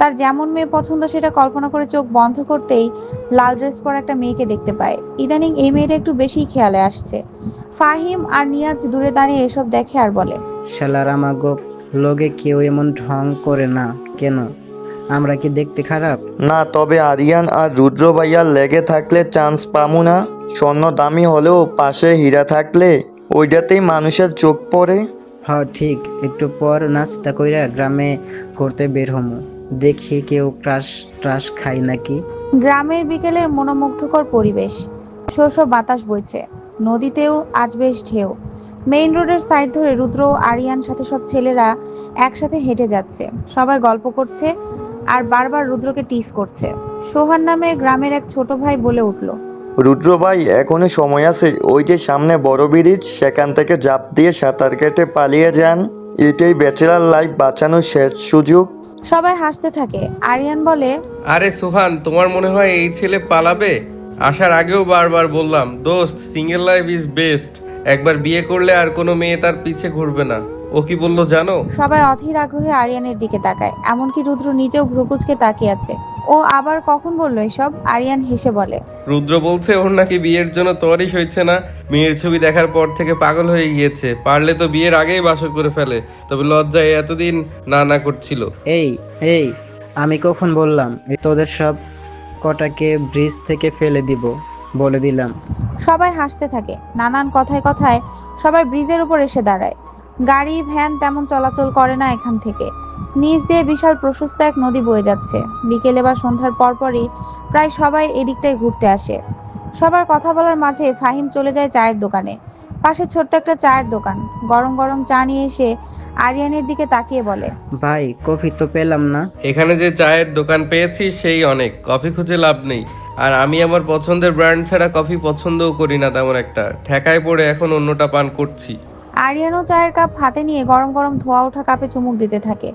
তার যেমন মেয়ে পছন্দ সেটা কল্পনা করে চোখ বন্ধ করতেই লাল ড্রেস পরা একটা মেয়েকে দেখতে পায়। ইদানিং এই মেয়েটা একটু বেশি খেয়ালে আসছে। ফাহিম আর নিয়াজ দূরে দাঁড়িয়ে এসব দেখে আর বলে শালার আমাগো লগে কেউ এমন ঢং করে না কেন? আমরা কি দেখতে খারাপ? না তবে আরিয়ান আর রুদ্র ভাইয়ার লেগে থাকলে চান্স পামু না। স্বর্ণ দামি হলেও পাশে হীরা থাকলে ওইটাতেই মানুষের চোখ পড়ে। হ ঠিক। একটু পর নাস্তা কইরা গ্রামে ঘুরতে বের হমু। দেখি কেউ ক্রাশ ট্রাশ খায় নাকি? গ্রামের বিকেলের মনোমুগ্ধকর পরিবেশ। শো শো বাতাস বইছে। নদীতেও আজ বেশ ঢেউ। মেইন রোডের সাইড ধরে রুদ্র ও আরিয়ান সাথে সব ছেলেরা একসাথে হেঁটে যাচ্ছে। সবাই গল্প করছে আর বারবার রুদ্রকে টিস করছে। সোহান নামে গ্রামের এক ছোট ভাই বলে উঠল রুদ্র ভাই এখনও সময় আছে। ওই যে সামনে বড় ব্রিজ সেখান থেকে জাপ দিয়ে সাঁতার কেটে পালিয়ে যান। এটাই ব্যাচেলার লাইফ বাঁচানোর শেষ সুযোগ। সবাই হাসতে থাকে। আরিয়ান বলে আরে সুহান তোমার মনে হয় এই ছেলে পালাবে? আসার আগেও বারবার বললাম দোস্ত সিঙ্গেল লাইফ ইজ বেস্ট একবার বিয়ে করলে আর কোনো মেয়ে তার পিছে ঘুরবে না। ও কি বলল জানো? সবাই অধীর আগ্রহে আরিয়ানের দিকে তাকায় এমনকি রুদ্র নিজেও ভ্রুকুচকে তাকিয়ে আছে। ও আবার কখন বলল এসব? আরিয়ান হেসে বলে। রুদ্র বলছে ওর নাকি বিয়ের জন্য তরিস হয়েছে না। মেয়ের ছবি দেখার পর থেকে পাগল হয়ে গিয়েছে। পারলে তো বিয়ের আগেই বাসর করে ফেলে। তবে লজ্জায় এতদিন না না করছিল। এই এই আমি কখন বললাম? এই তোদের সব কটাকে ব্রিজ থেকে ফেলে দিব বলে দিলাম। সবাই হাসতে থাকে। নানান কথায় কথায় সবাই ব্রিজের উপর এসে দাঁড়ায়। গাড়ি ভ্যান তেমন চলাচল করে না এখান থেকে। নিচ দিয়ে বিশাল প্রশস্ত এক নদী বয়ে যাচ্ছে। বিকেলে বা সন্ধ্যার পরপরই প্রায় সবাই এদিকটায় ঘুরতে আসে। সবার কথা বলার মাঝে ফাহিম চলে যায় চায়ের দোকানে। পাশে ছোট্ট একটা চায়ের দোকান। গরম গরম চা নিয়ে এসে আরিয়ানের দিকে তাকিয়ে বলে ভাই কফি তো পেলাম না। এখানে যে চায়ের দোকান পেয়েছি সেই অনেক। কফি খুঁজে লাভ নেই। আর আমি আমার পছন্দের ব্র্যান্ড ছাড়া কফি পছন্দও করি না তেমন একটা। ঠেকায় পড়ে এখন অন্যটা পান করছি। আরিয়ানও চায়ের কাপ হাতে নিয়ে গরম গরম ধোয়া ওঠা কাপে চুমুক দিতে থাকে।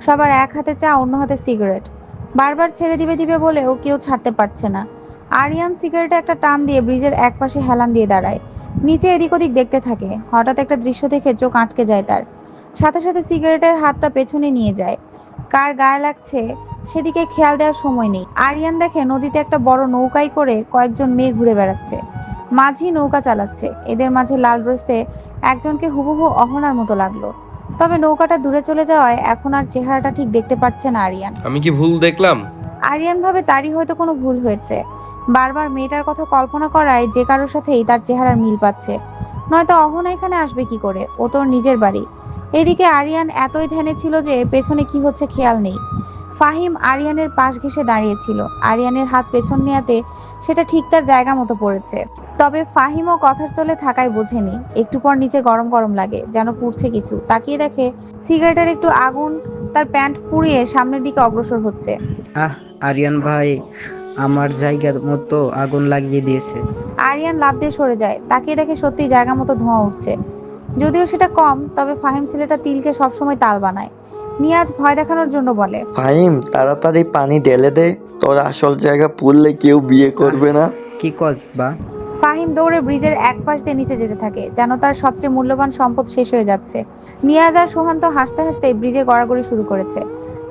সবার এক হাতে চা, অন্য হাতে সিগারেট। বারবার ছেড়ে দিবে দিবে বলেও কেউ ছাড়তে পারছে না। আরিয়ান সিগারেটে একটা টান দিয়ে ব্রিজের এক পাশে হেলান দিয়ে দাঁড়ায়। নিচে এদিক ওদিক দেখতে থাকে। হঠাৎ একটা দৃশ্য দেখে চোখ আটকে যায় তার। সাথে সাথে সিগারেটের হাতটা পেছনে নিয়ে যায়। কার গায়ে লাগছে সেদিকে খেয়াল দেওয়ার সময় নেই। আরিয়ান দেখে নদীতে একটা বড় নৌকায় করে কয়েকজন মেয়ে ঘুরে বেড়াচ্ছে। মাঝি নৌকা চালাচ্ছে। এদের মাঝে লাল ড্রেসে একজনকে হুবহু অহনার মতো লাগল। তবে নৌকাটা দূরে চলে যাওয়ায় এখন আর চেহারাটা ঠিক দেখতে পাচ্ছে না আরিয়ান। আমি কি ভুল দেখলাম? আরিয়ান ভাবে তারই হয়তো কোনো ভুল হয়েছে। বারবার মেয়েটার কথা কল্পনা করায় যে কারোর সাথেই তার চেহারার মিল পাচ্ছে। নয়তো অহনা এখানে আসবে কি করে? ও তোর নিজের বাড়ি। এদিকে আরিয়ান এতই ধ্যানে ছিল যে পেছনে কি হচ্ছে খেয়াল নেই। ফাহিম আরিয়ানের পাশ ঘেসে দাঁড়িয়েছিল। আরিয়ানের হাত পেছন নেয়াতে সেটা ঠিক তার জায়গা মতো পড়েছে। তবে ফাহিমও কথার চলে থাকায় বোঝেনি। একটু পর নিচে গরম গরম লাগে যেন পুড়ছে কিছু। তাকিয়ে দেখে সিগারেটের একটু আগুন তার প্যান্ট পুড়িয়ে সামনের দিকে অগ্রসর হচ্ছে। আহ আরিয়ান ভাই আমার জায়গার মতো আগুন লাগিয়ে দিয়েছে। আরিয়ান লাভ দিয়ে সরে যায়। তাকিয়ে দেখে সত্যি জায়গা মতো ধোঁয়া উঠছে। যদিও সেটা কম তবে ফাহিম ছেলেটা তিলকে সবসময় তাল বানায়। নিয়াজ ভয় দেখানোর জন্য বলে। ফাহিম তাড়াতাড়ি পানি ঢেলে দে। তোর আসল জায়গা পুড়লে কেউ বিয়ে করবে না। কি কস বা? ফাহিম দৌড়ে ব্রিজের এক পাশ দিয়ে নিচে যেতে থাকে যেন তার সবচেয়ে মূল্যবান সম্পদ শেষ হয়ে যাচ্ছে। নিয়াজ আর সোহান্ত হাসতে হাসতে ব্রিজে গড়াগড়ি শুরু করেছে।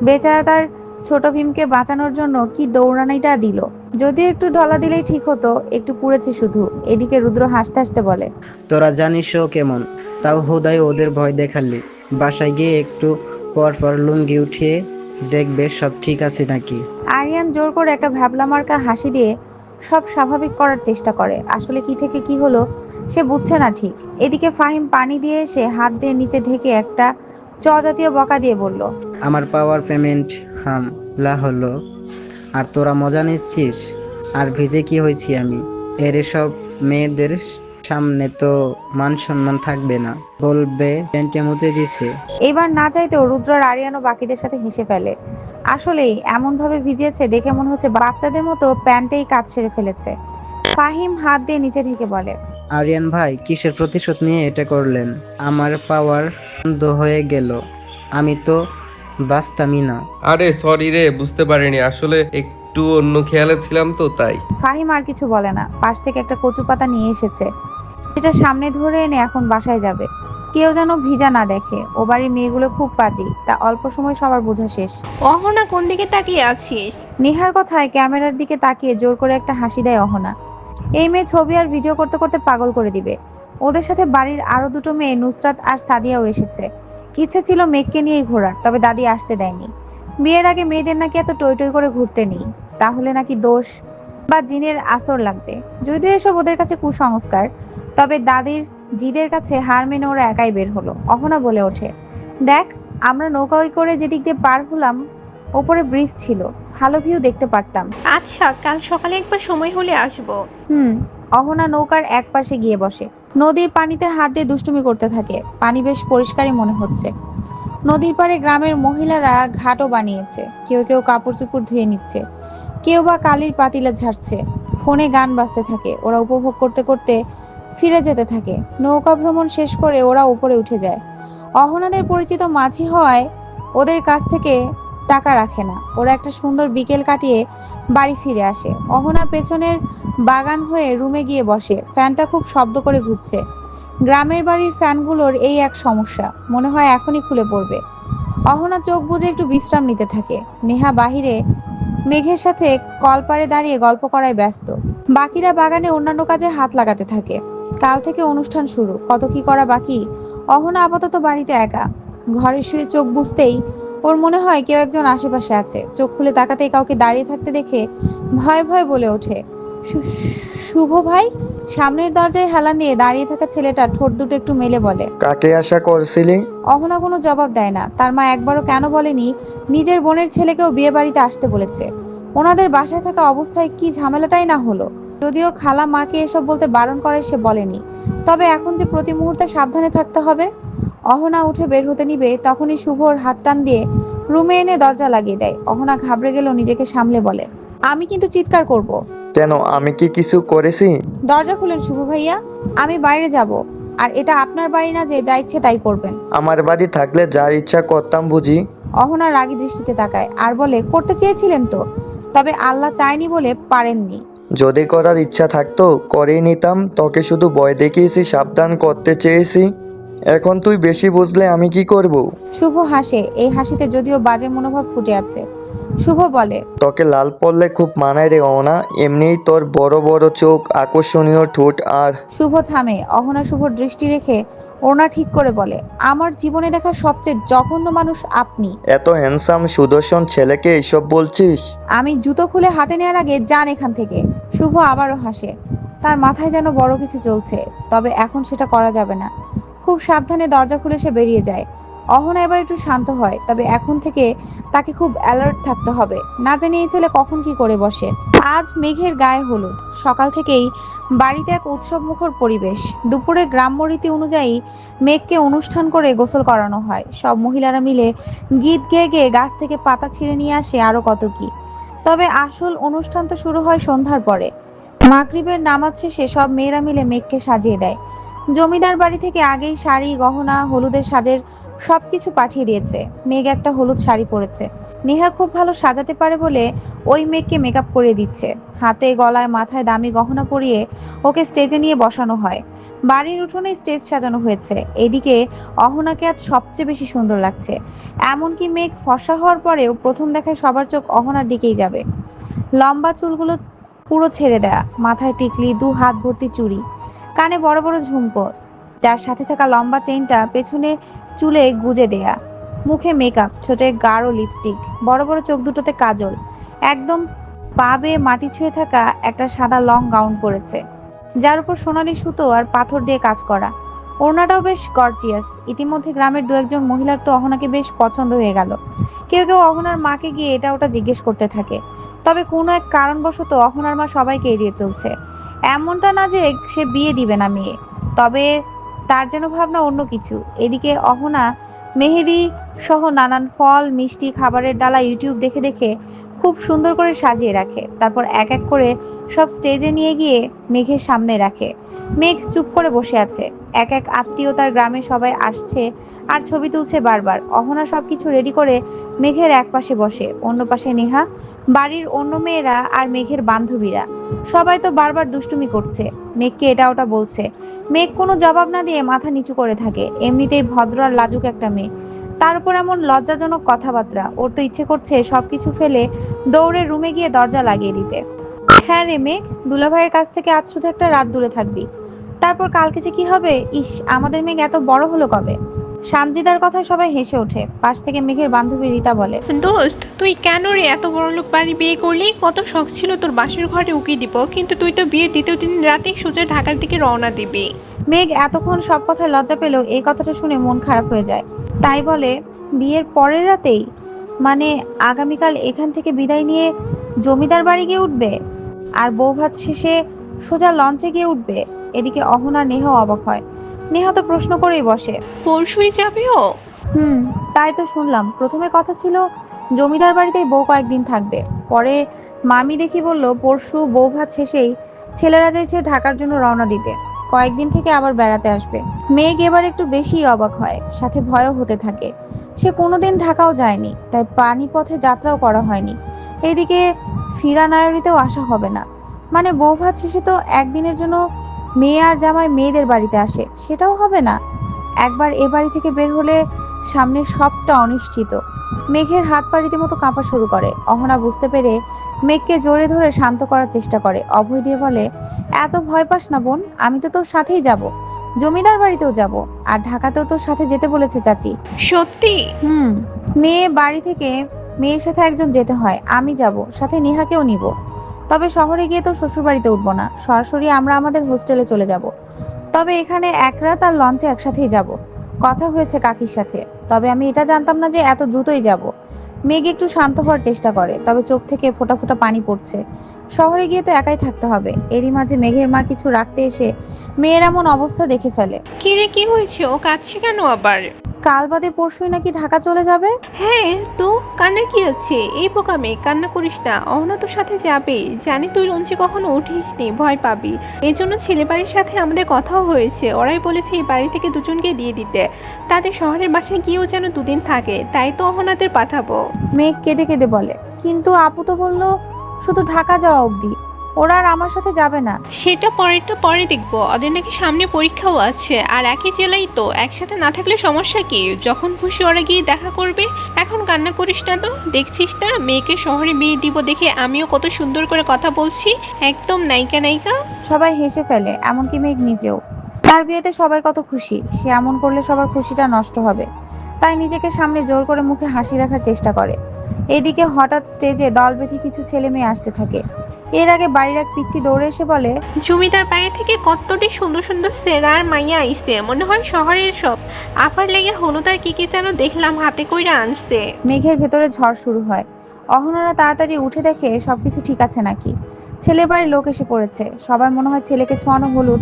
বেচারা তার ছোট ভীমকে বাঁচানোর জন্য কি দৌড়ানিটা দিল। যদিও একটু ঢলা দিলেই ঠিক হতো একটু পুড়েছে শুধু। এদিকে রুদ্র হাসতে হাসতে বলে তোরা জানিস ও কেমন। তাও হোদাই ওদের ভয় দেখালি। বাসায় গিয়ে একটু পর পর লুঙ্গি উঠিয়ে দেখবে সব ঠিক আছে নাকি? আরিয়ান জোর করে একটা ভ্যাবলা মার্কা হাসি দিয়ে সব স্বাভাবিক করার চেষ্টা করে। আসলে কি থেকে কি হলো সে বুঝছে না ঠিক। এদিকে ফাহিম পানি দিয়ে এসে হাত দিয়ে নিচে ঢেকে একটা চ জাতীয় বকা দিয়ে বলল আমার পাওয়ার পেমেন্ট হামলা হলো আর তোরা মজা নিচ্ছিস? আর ভিজে কি হয়েছি আমি? এর সব মেয়েদের সামনে তো মান সম্মান থাকবে না। বলবে প্যান্টে মুতে দিছে। এবার না চাইতেও রুদ্র আর আরিয়ানও বাকিদের সাথে হেসে ফেলে। আসলেই এমন ভাবে ভিজিয়েছে দেখে মনে হচ্ছে বাচ্চাদের মতো প্যান্টেই কাজ সেরে ফেলেছে। ফাহিম হাত দিয়ে নিচে ঢেকে বলে আরিয়ান ভাই কিসের প্রতিশোধ নিয়ে এটা করলেন? আমার পাওয়ার বন্ধ হয়ে গেল। আমি তো বাঁচতামই না। আরে সরি রে বুঝতে পারিনি। আসলে একটু অন্য খেয়ালে ছিলাম তো তাই। ফাহিম আর কিছু বলে না। পাশ থেকে একটা কচু পাতা নিয়ে এসেছে। সেটা সামনে ধরে এনে এখন বাসায় যাবে। কেউ যেন ভিজা না দেখে। ও বাড়ির মেয়েগুলো খুব পাজি। তা অল্প সময় সবার বোঝা শেষ। অহনা কোন দিকে তাকিয়ে আছিস? নেহার কথায় ক্যামেরার দিকে তাকিয়ে জোর করে একটা হাসি দেয় অহনা। এই মেয়ে ছবি আর ভিডিও করতে করতে পাগল করে দিবে। ওদের সাথে বাড়ির আরও দুটো মেয়ে নুসরাত আর সাদিয়াও এসেছে। ইচ্ছে ছিল মেঘকে নিয়েই ঘোরার তবে দাদি আসতে দেয়নি। বিয়ের আগে মেয়েদের নাকি এত টই টই করে ঘুরতে নেই। তাহলে নাকি দোষ? বা জিনের আসর লাগবে। যদিও এসব ওদের কাছে কুসংস্কার তবে দাদির জিদের কাছে হার মেনে ওরা একাই বের হলো অহনা বলে ওঠে। দেখ আমরা নৌকায় করে যেদিক দিয়ে পার হলাম ওপরে ব্রিজ ছিল ভালো ভিউ দেখতে পারতাম। আচ্ছা কাল সকালে একবার সময় হলে আসব। হুম অহনা নৌকার এক পাশে গিয়ে বসে। নদীর পানিতে হাত দিয়ে দুষ্টুমি করতে থাকে পানি বেশ পরিষ্কারই মনে হচ্ছে। নদীর পাড়ে গ্রামের মহিলারা ঘাটও বানিয়েছে কেউ কেউ কাপড় চোপড় ধুয়ে নিচ্ছে। কেউ বা কালির পাতিলা ঝাড়ছে। ফোনে গান বাজতে থাকে, ওরা উপভোগ করতে করতে ফিরে যেতে থাকে। নৌকা ভ্রমণ শেষ করে ওরা উপরে উঠে যায়। অহনাদের পরিচিত মাঝি হওয়ায় ওদের কাছ থেকে টাকা রাখে না। ওরা একটা সুন্দর বিকেল কাটিয়ে বাড়ি ফিরে আসে। অহনা পেছনের বাগান হয়ে রুমে গিয়ে বসে। ফ্যানটা খুব শব্দ করে ঘুরছে। গ্রামের বাড়ির ফ্যানগুলোর এই এক সমস্যা, মনে হয় এখনই খুলে পড়বে। অহনা চোখ বুজে একটু বিশ্রাম নিতে থাকে। নেহা বাহিরে মেঘের সাথে কলপারে দাঁড়িয়ে গল্প করায় ব্যস্ত। বাকিরা বাগানে অন্যান্য কাজে হাত লাগাতে থাকে। কাল থেকে অনুষ্ঠান শুরু। কত কি করা বাকি? অহনা আপাতত বাড়িতে একা। ঘরে শুয়ে চোখ বুঝতেই ওর মনে হয় কেউ একজন আশেপাশে আছে। চোখ খুলে তাকাতেই কাউকে দাঁড়িয়ে থাকতে দেখে ভয় ভয় বলে ওঠে। "শু- শুভ ভাই সামনের দরজায় হেলান দিয়ে দাঁড়িয়ে থাকা ছেলেটা ঠোঁট দুটো একটু মেলে বলে। কাকে আশা করছিলি? অহনা কোনো জবাব দেয় না। তার মা একবারও কেন বলেনি? নিজের বোনের ছেলেকেও বিয়ে বাড়িতে আসতে বলেছে। ওনাদের বাসায় থাকা অবস্থায় কি ঝামেলাটাই না হলো? যদিও খালা মাকে এসব বলতে বারণ করে সে বলেনি। তবে এখন যে প্রতি মুহূর্তে সাবধানে থাকতে হবে অহনা উঠে বের হতে নিবে তখনই শুভর হাত টান দিয়ে রুমে এনে দরজা লাগিয়ে দেয়। অহনা ঘাবড়ে গেল নিজেকে সামলে বলে আমি কিন্তু চিৎকার করব। কেন আমি কি কিছু করেছি? দরজা খুলেন শুভ ভাইয়া। আমি বাইরে যাব আর এটা আপনার বাড়ি না যে যা ইচ্ছে তাই করবেন। আমার বাড়ি থাকলে যা ইচ্ছা করতাম বুঝি। অহনা রাগী দৃষ্টিতে তাকায় আর বলে করতে চেয়েছিলেন তো তবে আল্লাহ চায়নি বলে পারেননি। যদি করার ইচ্ছা থাকতো করেই নিতাম তোকে শুধু ভয় দেখিয়েছি সাবধান করতে চেয়েছি। এখন তুই বেশি বুঝলে আমি কি করব। শুভ হাসে এই হাসিতে যদিও বাজে মনোভাব ফুটে আছে। শুভ বলে। তোকে লাল পড়লে খুব মানায় রে অনা এমনিই তোর বড় বড় চোখ আকর্ষণীয় ঠোঁট আর শুভ থামে। অহনা শুভর দৃষ্টি রেখে ওনা ঠিক করে বলে আমার জীবনে দেখা সবচেয়ে জঘন্য মানুষ আপনি। এত হ্যান্ডসাম সুদর্শন ছেলেকে এইসব বলছিস? আমি জুতো খুলে হাতে নেওয়ার আগে যান এখান থেকে। শুভ আবারও হাসে তার মাথায় যেন বড় কিছু চলছে তবে এখন সেটা করা যাবে না। খুব সাবধানে দরজা খুলে সে বেরিয়ে যায়। অহনা এবার একটু শান্ত হয়, তবে এখন থেকে তাকে খুব অ্যালার্ট থাকতে হবে। না জানি এই ছেলে কখন কি করে বসে। আজ মেঘের গায়ে হলুদ। সকাল থেকেই বাড়িতে এক উৎসব মুখর পরিবেশ। দুপুরে গ্রাম্য রীতি অনুযায়ী মেঘকে অনুষ্ঠান করে গোসল করানো হয়। সব মহিলারা মিলে গীত গেয়ে গেয়ে গাছ থেকে পাতা ছিঁড়ে নিয়ে আসে আরও কত কি। তবে আসল অনুষ্ঠান তো শুরু হয় সন্ধ্যার পরে। মাগরিবের নামাজ শেষে সব মেয়েরা মিলে মেঘকে সাজিয়ে দেয়। জমিদার বাড়ি থেকে আগেই শাড়ি, গহনা, হলুদের সাজের সবকিছু পাঠিয়ে দিয়েছে। মেঘ একটা হলুদ শাড়ি পরেছে। নেহা খুব ভালো সাজাতে পারে বলে ওই মেঘকে মেকআপ করিয়ে দিচ্ছে। হাতে, গলায়, মাথায় দামি গহনা পরিয়ে ওকে স্টেজে নিয়ে বসানো হয়। বাড়ির উঠোনে স্টেজ সাজানো হয়েছে। এদিকে অহনাকে আজ সবচেয়ে বেশি সুন্দর লাগছে। এমনকি মেঘ ফসা হওয়ার পরেও প্রথম দেখায় সবার চোখ অহনার দিকেই যাবে। লম্বা চুলগুলো পুরো ছেড়ে দেয়া। মাথায় টিকলি, দু হাত ভর্তি চুড়ি। কানে বড় বড় ঝুমকো। যার সাথে থাকা লম্বা চেইনটা পেছনে চুলে গুজে দেয়া। মুখে মেকআপ ছোটে গাঢ় লিপস্টিক বড় বড় চোখ দুটোতে কাজল। একদম পা বেয়ে মাটি ছুঁয়ে থাকা একটা সাদা লং গাউন পরেছে। যার উপর সোনালি সুতো আর পাথর দিয়ে কাজ করা। ওড়নাটাও বেশ গর্জিয়াস ইতিমধ্যে গ্রামের দু একজন মহিলার তো অহনাকে বেশ পছন্দ হয়ে গেল। কেউ কেউ অহনার মাকে গিয়ে এটা ওটা জিজ্ঞেস করতে থাকে। তবে কোনো এক কারণবশত অহনার মা সবাইকে এড়িয়ে চলছে। এমনটা না যে সে বিয়ে দিবে না মেয়ে। তবে তার যেন ভাবনা অন্য কিছু। এদিকে অহনা, মেহেদি সহ নানান ফল, মিষ্টি, খাবারের ডালা ইউটিউব দেখে দেখে খুব সুন্দর করে সাজিয়ে রাখে। তারপর এক এক করে সব স্টেজে নিয়ে গিয়ে মেঘের সামনে রাখে। মেঘ চুপ করে বসে আছে। এক এক আত্মীয় তার গ্রামে সবাই আসছে আর ছবি তুলছে বারবার। অহনা সবকিছু রেডি করে মেঘের এক পাশে বসে। অন্য পাশে নেহা বাড়ির অন্য মেয়েরা আর মেঘের বান্ধবীরা। সবাই তো বারবার দুষ্টুমি করছে। মেঘকে এটা ওটা বলছে। মেঘ কোনো জবাব না দিয়ে মাথা নিচু করে থাকে। এমনিতেই ভদ্র আর লাজুক একটা মেয়ে। তার উপর এমন লজ্জাজনক কথাবার্তা। ওর তো ইচ্ছে করছে সবকিছু ফেলে দৌড়ে রুমে গিয়ে দরজা লাগিয়ে দিতে। হ্যাঁ রে মেঘ, দুলাভাইয়ের কাছ থেকে আজ শুধু একটা রাত দূরে থাকবি। তারপর কালকে যে কি হবে? ইস, আমাদের মেঘ এত বড় হলো কবে? সামজিদার কথায় সবাই হেসে ওঠে। পাশ থেকে মেঘের বান্ধবী রীতা বলে দোস্ত তুই কেন রে এত বড় লোক বাড়ি বিয়ে করলি? কত শখ ছিল তোর বাসের ঘরে উকি দিব কিন্তু তুই তো বিয়ের দ্বিতীয় দিন রাতেই সোজা ঢাকার দিকে রওনা দিবি। মেঘ এতক্ষণ সব কথায় লজ্জা পেলেও এই কথাটা শুনে মন খারাপ হয়ে যায়। তাই বলে বিয়ের পরের রাতেই? মানে আগামীকাল এখান থেকে বিদায় নিয়ে জমিদার বাড়ি গিয়ে উঠবে? আর বৌভাত শেষে সোজা লঞ্চে গিয়ে উঠবে? এদিকে অহনা নেহ অবাক হয়। নেহা তো প্রশ্ন করেই বসে। পরশুই যাবে ও? হুম তাই তো শুনলাম। প্রথমে কথা ছিল জমিদার বাড়িতেই বউ কয়েকদিন থাকবে। পরে মামি দেখি বলল পরশু বউ ভাত শেষেই ছেলেরা চাইছে ঢাকার জন্য রওনা দিতে। কয়েকদিন থেকে আবার বেড়াতে আসবে। মেঘ এবার একটু বেশি অবাক হয় সাথে ভয়ও হতে থাকে। সে কোনোদিন ঢাকাও যায়নি তাই পানি পথে যাত্রাও করা হয়নি। এইদিকে ফিরা নায়রিতেও আসা হবে না। মানে বউ ভাত শেষে তো একদিনের জন্য মেয়ে আর জামাই মেয়েদের বাড়িতে আসে সেটাও হবে না। একবার এ বাড়ি থেকে বের হলে সামনে সবটা অনিশ্চিত। মেঘের হাত পা রীতিমতো কাঁপা শুরু করে। অহনা বুঝতে পেরে মেঘকে জোরে ধরে শান্ত করার চেষ্টা করে। অভয় দিয়ে বলে এত ভয় পাস না বোন আমি তো তোর সাথেই যাব। জমিদার বাড়িতেও যাব। আর ঢাকাতেও তোর সাথে যেতে বলেছে চাচি। সত্যি? হুম। মেয়ে বাড়ি থেকে মেয়ের সাথে একজন যেতে হয় আমি যাব। সাথে নেহাকেও নিব। তবে শহরে গিয়ে তো শ্বশুর বাড়িতে উঠবো না। সরাসরি আমরা আমাদের হোস্টেলে চলে যাব। তবে এখানে এক রাত আর লঞ্চে একসাথেই যাব। কথা হয়েছে কাকির সাথে। তবে আমি এটা জানতাম না যে এত দ্রুতই যাব। মেঘ একটু শান্ত হওয়ার চেষ্টা করে, তবে চোখ থেকে ফোটা ফোটা পানি পড়ছে। শহরে গিয়ে তো একাই থাকতে হবে। এরই মাঝে মেঘের মা কিছু রাখতে এসে মেয়ের এমন অবস্থা দেখে ফেলে। কি রে কি হয়েছে? ও কাঁদছে কেন আবার? কাল বাদে পরশুই নাকি ঢাকা চলে যাবে? হ্যাঁ তো কান্নার কি আছে? এই বোকা মেয়ে কান্না করিস না। অহনা তোর সাথে যাবে। জানি তুই লঞ্চে কখনো উঠিস নি ভয় পাবি। এই জন্য ছেলে বাড়ির সাথে আমাদের কথাও হয়েছে। ওরাই বলেছে এই বাড়ি থেকে দুজনকে দিয়ে দিতে। তাদের শহরের বাসায় গিয়েও যেন দুদিন থাকে। তাই তো অহনাদের পাঠাবো। মেঘ কেঁদে কেঁদে বলে। কিন্তু আপু তো বলল শুধু ঢাকা যাওয়া অবধি। ওরা আর আমার সাথে যাবে না। সেটা পরেরটা পরে দেখব। ওদের নাকি সামনে পরীক্ষাও আছে। আর একই জেলাই তো একসাথে না থাকলে সমস্যা কি? যখন খুশি ওরা গিয়ে দেখা করবে। এখন কান্না করিস না তো। দেখছিস না? মেয়েকে শহরে বিয়ে দিব দেখে আমিও কত সুন্দর করে কথা বলছি। একদম নায়িকা নায়িকা। সবাই হেসে ফেলে এমনকি মেঘ নিজেও। তার বিয়েতে সবাই কত খুশি। সে এমন করলে সবার খুশিটা নষ্ট হবে। তাই নিজেকে সামনে জোর করে মুখে হাসি রাখার চেষ্টা করে। এদিকে হঠাৎ স্টেজে দল বেঁধে কিছু ছেলে মেয়ে আসতে থাকে। এর আগে বাড়ির এক পিচ্ছি দৌড়ে এসে বলে জমিদার বাড়ি থেকে কতটি সুন্দর সুন্দর সেরা আর মাইয়া আইছে মনে হয় শহরের সব। আপার লেগে হলুদ আর কি কি যেন দেখলাম হাতে কইরা আনছে। মেঘের ভেতরে ঝড় শুরু হয়। অহনারা তাড়াতাড়ি উঠে দেখে সবকিছু ঠিক আছে নাকি? ছেলের বাড়ির লোক এসে পড়েছে। সবাই মনে হয় ছেলেকে ছোঁয়ানো হলুদ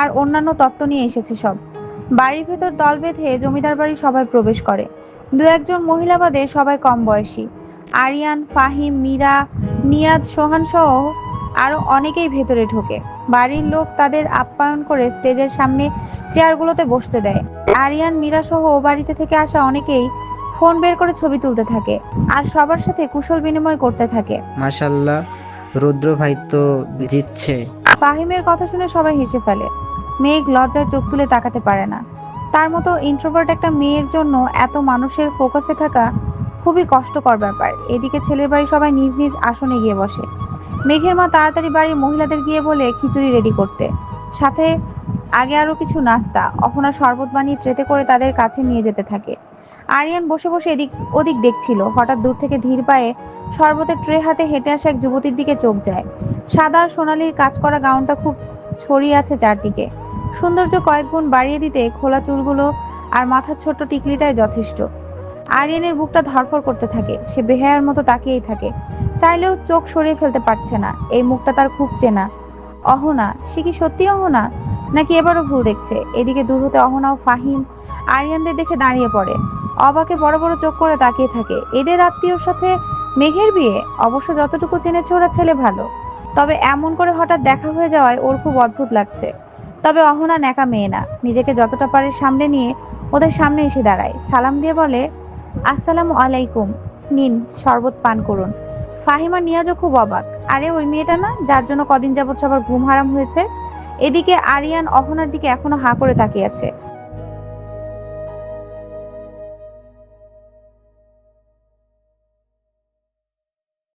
আর অন্যান্য তত্ত্ব নিয়ে এসেছে সব। বাড়ির ভেতর দল বেঁধে জমিদার বাড়ি সবাই প্রবেশ করে। দু একজন মহিলা বাদে সবাই কম বয়সী। আরিয়ান ফাহিম মীরা নিয়াজ সোহান সহ আরও অনেকেই ভেতরে ঢোকে। বাড়ির লোক তাদের আপ্যায়ন করে স্টেজের সামনে চেয়ারগুলোতে বসতে দেয়। আরিয়ান মীরা সহ বাড়িতে থেকে আসা অনেকেই ফোন বের করে ছবি তুলতে থাকে আর সবার সাথে কুশল বিনিময় করতে থাকে। মাশাল্লাহ রুদ্র ভাই তো জিতছে। ফাহিমের কথা শুনে সবাই হেসে ফেলে। মেঘ লজ্জায় চোখ তুলে তাকাতে পারে না। তার মতো ইন্ট্রোভার্ট একটা মেয়ের জন্য এত মানুষের ফোকাসে থাকা খুবই কষ্টকর ব্যাপার। এদিকে ছেলের বাড়ি সবাই নিজ নিজ আসনে গিয়ে বসে। মেঘের মা তাড়াতাড়ি বাড়ির মহিলাদের গিয়ে বলে খিচুড়ি রেডি করতে। সাথে আগে আরও কিছু নাস্তা, অহনা শরবত বানিয়ে ট্রেতে করে তাদের কাছে নিয়ে যেতে থাকে। আরিয়ান বসে বসে এদিক ওদিক দেখছিল। হঠাৎ দূর থেকে ধীর পায়ে শরবতের ট্রে হাতে হেঁটে আসা এক যুবতীর দিকে চোখ যায়। সাদা সোনালির কাজ করা গাউনটা খুব ছড়িয়ে আছে চারদিকে। সৌন্দর্য কয়েক গুণ বাড়িয়ে দিতে খোলা চুলগুলো আর মাথার ছোট্ট টিকলিটাই যথেষ্ট। আরিয়ানের বুকটা ধরফর করতে থাকে। সে বেহায়ার মতো তাকিয়েই থাকে। চাইলেও চোখ সরিয়ে ফেলতে পারছে না। এই মুখটা তার খুব চেনা। অহনা? সে কি সত্যি অহনা? নাকি এবারও ভুল দেখছে? এদিকে দূর হতে অহনা ও ফাহিম আরিয়ানদের দেখে দাঁড়িয়ে পড়ে। অবাকে বড় বড় চোখ করে তাকিয়ে থাকে। এদের আত্মীয়র সাথে মেঘের বিয়ে? অবশ্য যতটুকু জেনেছে ওরা ছেলে ভালো। তবে এমন করে হঠাৎ দেখা হয়ে যাওয়ায় ওর খুব অদ্ভুত লাগছে। তবে অহনা ন্যাকা মেয়ে না। নিজেকে যতটা পারে সামনে নিয়ে ওদের সামনে এসে দাঁড়ায়। সালাম দিয়ে বলে আসসালামু আলাইকুম। নিন, শরবত পান করুন। ফাহিমা, নিয়াজও খুব অবাক। আরে, ওই মেয়েটা না, যার জন্য কদিন যাবৎ সবার ঘুম হারাম হয়েছে, এদিকে আরিয়ান, অহনার দিকে এখনও হাঁ করে তাকিয়ে আছে।